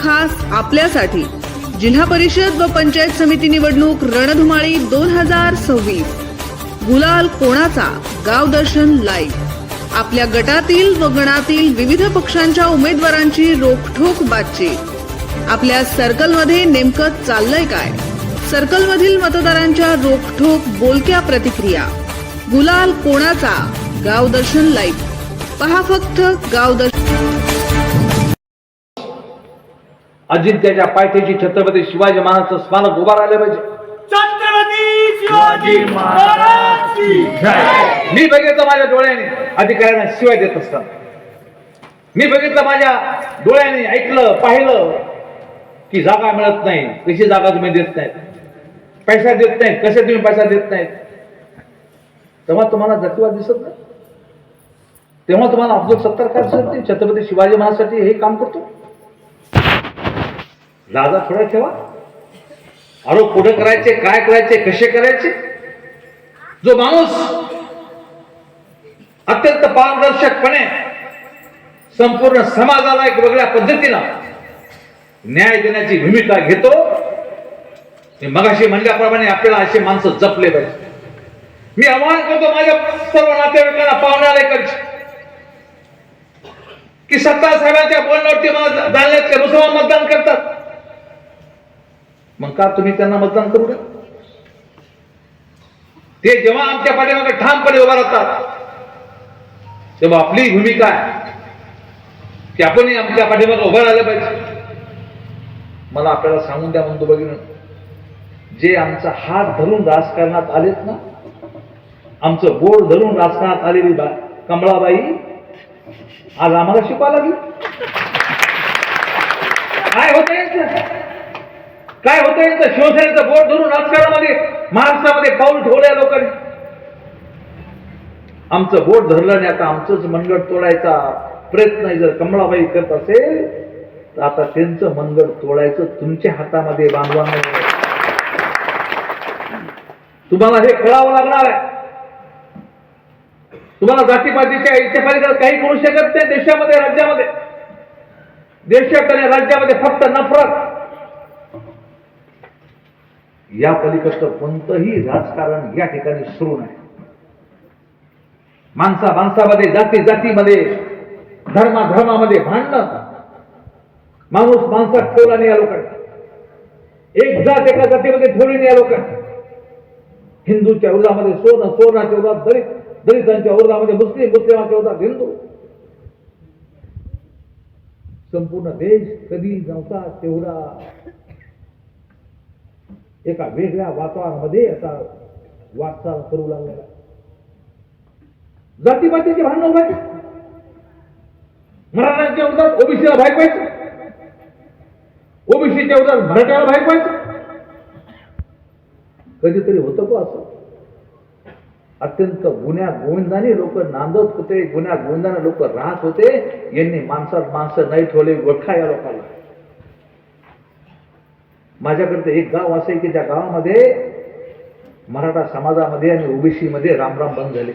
खास आपल्यासाठी जिल्हा परिषद व पंचायत समिती निवडणूक रणधुमाळी दोन हजार सव्वीस. गुलाल कोणाचा? गाव दर्शन लाईव्ह आपल्या गटातील व गणातील विविध पक्षांच्या उमेदवारांची रोखठोक बातचीत. आपल्या सर्कलमध्ये नेमकं चाललंय काय? सर्कलमधील मतदारांच्या रोखठोक बोलक्या प्रतिक्रिया. गुलाल कोणाचा? गाव दर्शन लाईव्ह पहा फक्त गाव दर्शन अजिंक्याच्या पायथ्याशी छत्रपती शिवाजी महाराजांचं स्मारक उभा राहिलं पाहिजे. छत्रपती शिवाजी महाराज की जय. मी बघितलं माझ्या डोळ्याने अधिकाऱ्यांना शिवाय देत असताना मी बघितलं माझ्या डोळ्याने ऐकलं पाहिलं की जागा मिळत नाही. कशी जागा तुम्ही देत नाहीत? पैसा देत नाहीत. कसे तुम्ही पैसा देत नाहीत? तेव्हा तुम्हाला जातीवाद दिसत नाही? तेव्हा तुम्हाला अब्दुल सत्तार काय दिसत नाही? छत्रपती शिवाजी महाराजांसाठी हे काम करतो? लाजा थोडा ठेवा. आरोप कुठं करायचे काय करायचे कसे करायचे? जो माणूस अत्यंत पारदर्शकपणे संपूर्ण समाजाला एक वेगळ्या पद्धतीनं न्याय देण्याची भूमिका घेतो मगाशी म्हणल्याप्रमाणे आपल्याला असे माणसं जपले पाहिजे. मी आव्हान करतो माझ्या सर्व नातेवाईकांना पाहुण्याकडे की सत्ता साहेबांच्या बोलण्यावरती मला जाणण्यात मुसलमान मतदान करतात. मग का तुम्ही त्यांना मतदान करू द्या ते जेव्हा आमच्या पाठीमागे ठामपणे उभा राहतात तेव्हा आपली भूमिका आहे की आपणही आमच्या पाठीमागे उभं राहिलं पाहिजे. मला आपल्याला सांगून द्या म्हणतो बघितलं जे आमचा हात धरून राजकारणात आलेत ना आमचं बोर्ड धरून राजकारणात आलेली बा कमळाबाई आज आम्हाला शिकवा लागली काय होतं काय होतं यांचं शिवसेनेचं बोट धरून राजकारणामध्ये महाराष्ट्रामध्ये पाऊल ठेवलंय लोकांनी. आमचं बोट धरलं आणि आता आमचंच मनगड तोडायचा प्रयत्न जर कमळाबाई करत असेल तर आता त्यांचं मनगड तोडायचं तुमच्या हातामध्ये बांधवा नाही तुम्हाला हे कळावं लागणार आहे. तुम्हाला जातीपातीच्या इच्छा पलीकडे काही करू शकत नाही देशामध्ये राज्यामध्ये. देशात आणि राज्यामध्ये फक्त नफरत. या पलीकडचं कोणतंही राजकारण या ठिकाणी सुरू नाही. माणसा माणसामध्ये जाती जातीमध्ये धर्मा धर्मामध्ये भांडणं. माणूस माणसात ठेवला नाही या लोकांना. एक जात एका जातीमध्ये ठेवली नाही या लोकांना. हिंदूच्या उर्जामध्ये सोनं सोनाच्या उर्धात दलित दलितांच्या उर्जामध्ये मुस्लिम मुस्लिमांच्या उर्जात हिंदू. संपूर्ण देश कधी नव्हता तेवढा एका वेगळ्या वातावरणामध्ये याचा वाटचाल करू लागलेला. जातीपातीचे भांडण उभे मराठ्यांच्या उदात ओबीसीला भाग व्हायचं ओबीसीच्या उदात मराठ्याला भाग व्हायचं कधीतरी होतं को असं. अत्यंत गुन्ह्या गोविंदाने लोक नांदत होते गुन्ह्या गोविंदाने लोक राहत होते. यांनी माणसात माणसं नाही ठेवले वठा या लोकांना. माझ्याकडे एक गाव असे की ज्या गावामध्ये मराठा समाजामध्ये आणि ओबीसीमध्ये रामराम बंद झाले.